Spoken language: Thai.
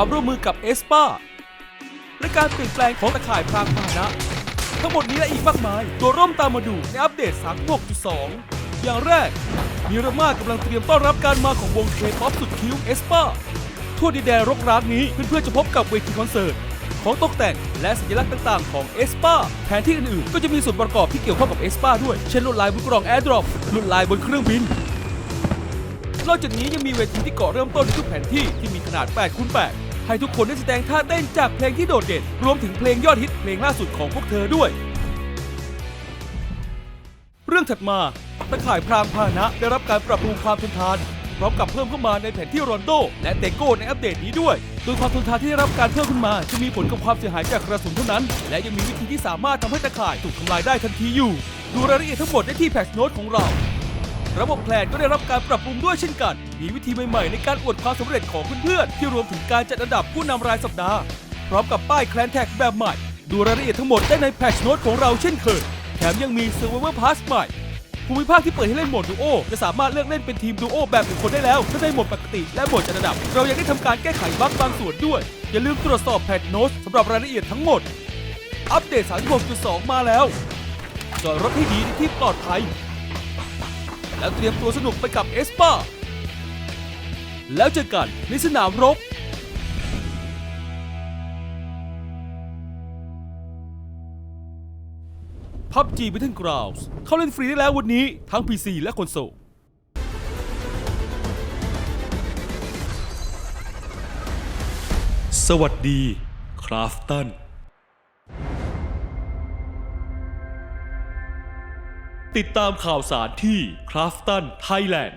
ความร่วมมือกับเอสปาและการเปลี่ยนแปลงของตะข่ายพรางพาหนะ ทั้งหมดนี้และอีกมากมาย ตัวร่วมตามมาดูในอัปเดต 36.2 อย่างแรกมีรามากำลังเตรียมต้อนรับการมาของวงเคป๊อปสุดคิ้วเอสปาทั่วดินแดนรกร้างนี้เพื่อนๆจะพบกับเวทีคอนเสิร์ตของตกแต่งและสัญลักษณ์ต่างๆ ของเอสปาแผนที่อื่นๆ ก็จะมีส่วนประกอบที่เกี่ยวข้องกับเอสปาด้วย เช่นลวดลายบนกล่องแอร์ดรอปลวดลายบนเครื่องบิน นอกจากนี้ยังมีเวทีที่เกาะเริ่มต้นในทุกแผนที่ที่มีขนาด8คูณ8 ให้ทุกคนได้แสดงท่าเต้นจากเพลงที่โดดเด่น รวมถึงเพลงยอดฮิตเพลงล่าสุดของพวกเธอด้วย เรื่องถัดมาตะข่ายพรางพาหนะได้รับการปรับปรุงความทนทานพร้อมกับเพิ่มเข้ามาในแผนที่รอนโด และเตโก้ในอัปเดตนี้ด้วย โดยความทนทานที่ได้รับการเพิ่มขึ้นมา จะมีผลกับความเสียหายจากกระสุนเท่านั้น และยังมีวิธีที่สามารถทำให้ตะข่ายถูกทำลายได้ทันทีอยู่ ดูรายละเอียดทั้งหมดได้ที่แพชโน้ตของเรา ระบบแพลนก็ได้รับการปรับปรุงด้วยเช่นกัน มีวิธีใหม่ๆในการอวดความสำเร็จของเพื่อนๆ ที่รวมถึงการจัดอันดับผู้นำรายสัปดาห์ พร้อมกับป้ายแคลนแท็กแบบใหม่ ดูรายละเอียดทั้งหมดได้ในแพชโน้ตของเราเช่นเคย แถมยังมี Survivor Pass ใหม่ ภูมิภาคที่เปิดให้เล่นโหมดดูโอจะสามารถเลือกเล่นเป็นทีมดูโอแบบหนึ่งคนได้แล้วทั้งในโหมดปกติและโหมดจัดอันดับ เรายังได้ทำการแก้ไขบั๊กบางส่วนด้วย อย่าลืมตรวจสอบแพทโน้ตสำหรับรายละเอียดทั้งหมด อัปเดต 36.2 มาแล้ว จอดรถให้ดีในที่ปลอดภัย แล้วเตรียมตัวสนุกไปกับเอสปาแล้วเจอกันในสนามรบ PUBG Battlegrounds เข้าเล่นฟรีได้แล้ววันนี้ทั้ง PC และคอนโซลสวัสดี คราฟตัน ติดตามข่าวสารที่ Crafton Thailand